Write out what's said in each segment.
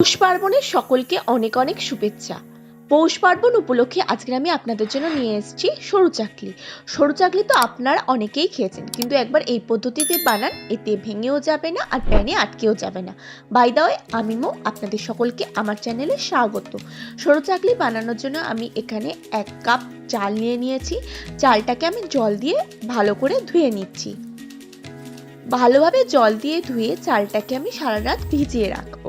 পৌষ পার্বণের সকলকে অনেক অনেক শুভেচ্ছা। পৌষ পার্বণ উপলক্ষে আজকে আমি আপনাদের জন্য নিয়ে এসেছি সরু চাকলি। সরু চাকলি তো আপনারা অনেকেই খেয়েছেন, কিন্তু একবার এই পদ্ধতিতে বানান, এতে ভেঙেও যাবে না আর প্যানে আটকেও যাবে না। বাই দা ওয়ে আমি মো, আপনাদের সকলকে আমার চ্যানেলে স্বাগত। সরু চাকলি বানানোর জন্য আমি এখানে এক কাপ চাল নিয়ে নিয়েছি। চালটাকে আমি জল দিয়ে ভালো করে ধুয়ে নিচ্ছি। ভালোভাবে জল দিয়ে ধুয়ে চালটাকে আমি সারা রাত ভিজিয়ে রাখব।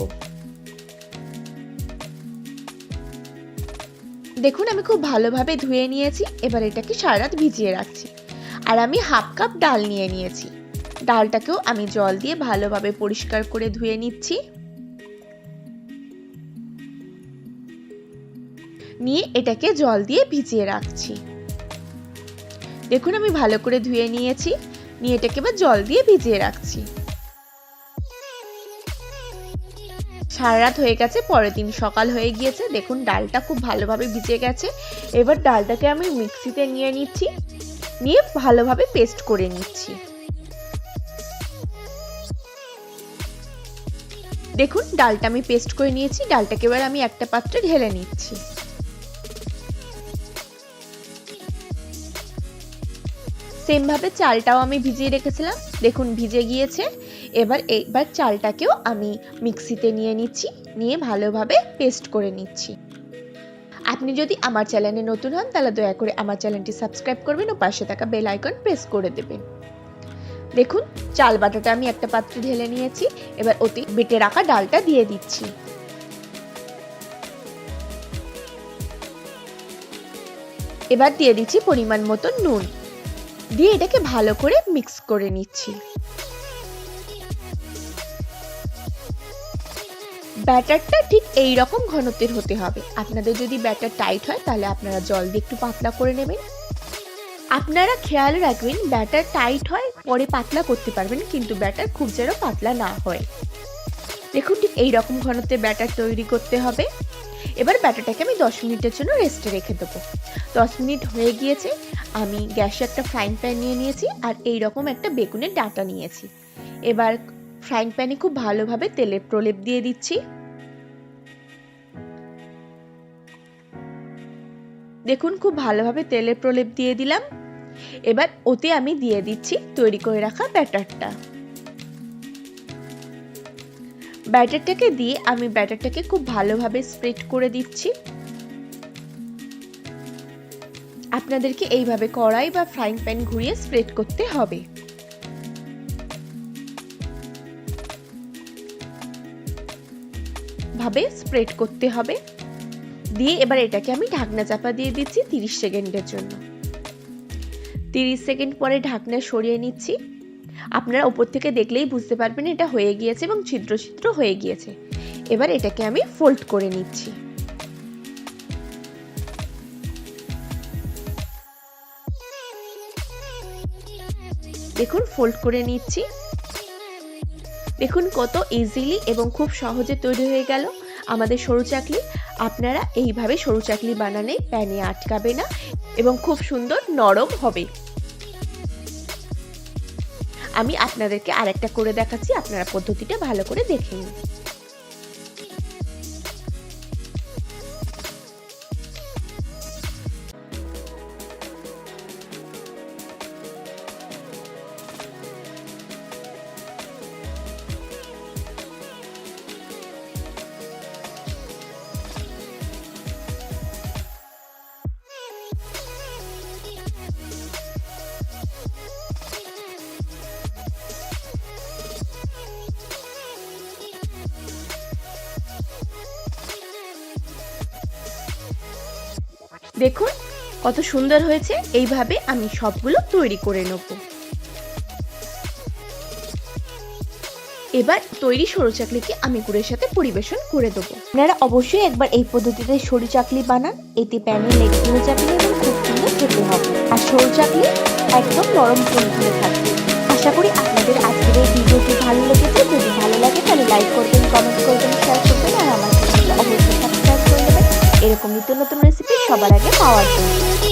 দেখুন, আমি খুব ভালোভাবে ধুয়ে নিয়েছি, এবার এটাকে সারা রাত ভিজিয়ে রাখছি। আর আমি হাফ কাপ ডাল নিয়ে নিয়েছি। ডালটাকেও আমি জল দিয়ে ভালোভাবে পরিষ্কার করে ধুয়ে নিচ্ছি। নিয়ে এটাকে জল দিয়ে ভিজিয়ে রাখছি। দেখুন, আমি ভালো করে ধুয়ে নিয়েছি। নিয়ে এটাকে এবার জল দিয়ে ভিজিয়ে রাখছি। সারা রাত হয়ে গেছে, পরের দিন সকাল হয়ে গিয়েছে। দেখুন, ডালটা খুব ভালোভাবে ভিজে গেছে। এবার ডালটাকে আমি মিক্সিতে নিয়ে নিচ্ছি, নিয়ে ভালোভাবে পেস্ট করে নিচ্ছি। দেখুন, ডালটা আমি পেস্ট করে নিয়েছি। ডালটাকে এবার আমি একটা পাত্রে ঢেলে নিচ্ছি। সেমভাবে চালটাও আমি ভিজিয়ে রেখেছিলাম। দেখুন, ভিজে গিয়েছে। এবার এবার চালটাকেও আমি মিক্সিতে নিয়ে নিচ্ছি, নিয়ে ভালোভাবে পেস্ট করে নিচ্ছি। আপনি যদি আমার চ্যানেলে নতুন হন, তাহলে দয়া করে আমার চ্যানেলটি সাবস্ক্রাইব করবেন ও পাশে থাকা বেল আইকন প্রেস করে দেবেন। দেখুন, চাল বাটাটা আমি একটা পাত্রে ঢেলে নিয়েছি। এবার অতি বেটে রাখা ডালটা দিয়ে দিচ্ছি। এবার দিয়ে দিচ্ছি পরিমাণ মতো নুন। দিয়ে এটাকে ভালো করে মিক্স করে নিচ্ছি। ব্যাটারটা ঠিক এই রকম ঘনত্বের হতে হবে। আপনাদের যদি ব্যাটার টাইট হয়, তাহলে আপনারা জল দিয়ে একটু পাতলা করে নেবেন। আপনারা খেয়াল রাখবেন, ব্যাটার টাইট হয়, পরে পাতলা করতে পারবেন, কিন্তু ব্যাটার খুব যেন পাতলা না হয়। দেখুন ঠিক এই রকম ঘনত্বের ব্যাটার তৈরি করতে হবে। এবার ব্যাটারটাকে আমি দশ মিনিটের জন্য রেস্টে রেখে দেবো। দশ মিনিট হয়ে গিয়েছে, আমি গ্যাসে একটা ফ্রাইং প্যান নিয়ে নিয়েছি আর এই রকম একটা বেগুনের ডাটা নিয়েছি। এবার ফ্রাইং প্যানে খুব ভালোভাবে তেলের প্রলেপ দিয়ে দিচ্ছি। দেখুন, খুব ভালোভাবে তেলের প্রলেপ দিয়ে দিলাম। এবার ওতে আমি দিয়ে দিচ্ছি তৈরি করে রাখা ব্যাটারটা। ব্যাটারটাকে দিয়ে আমি ব্যাটারটাকে খুব ভালোভাবে স্প্রেড করে দিচ্ছি। আপনাদেরকে এইভাবে কড়াই বা ফ্রাইং প্যান ঘুরিয়ে স্প্রেড করতে হবে। ভাবে স্প্রেড করতে হবে। দিয়ে এবার এটাকে আমি ঢাকনা চাপা দিয়ে দিচ্ছি তিরিশ সেকেন্ডের জন্য। তিরিশ সেকেন্ড পরে ঢাকনা সরিয়ে নিচ্ছি। আপনারা ওপর থেকে দেখলেই বুঝতে পারবেন এটা হয়ে গিয়েছে এবং ছিদ্র ছিদ্র হয়ে গিয়েছে। এবার এটাকে আমি ফোল্ড করে নিচ্ছি। দেখুন ফোল্ড করে নিচ্ছি। দেখুন, কত ইজিলি এবং খুব সহজে তৈরি হয়ে গেল আমাদের সরু চাকলি। আপনারা এইভাবে সরু চাকলি বানালে প্যানে আটকাবে না এবং খুব সুন্দর নরম হবে। আমি আপনাদেরকে আরেকটা করে দেখাচ্ছি আপনারা পদ্ধতিটা ভালো করে দেখে নিন। দেখুন, কত সুন্দর হয়েছে। এইভাবে আমি সবগুলো তৈরি করে নেব। এবার তৈরি সরু চাকলিকে আমি গুড়ের সাথে পরিবেশন করে দেবো। আপনারা অবশ্যই একবার এই পদ্ধতিতে সরু চাকলি বানান। এতে প্যানে লেগে ধরে চাকলি এবং খুব সুন্দর খেতে হবে। আর সরু চাকলি একদম নরম তুলতুলে থাকবে। আশা করি আপনাদের আজকের এই ভিডিওটি ভালো লেগেছে। যদি ভালো লাগে, তাহলে লাইক করবেন কমেন্ট করবেন শেয়ার করবেন, আর আমার অবশ্যই সাবস্ক্রাইব করে দেবেন। এরকম নিত্য নতুন সবার আগে পাওয়ার জন্য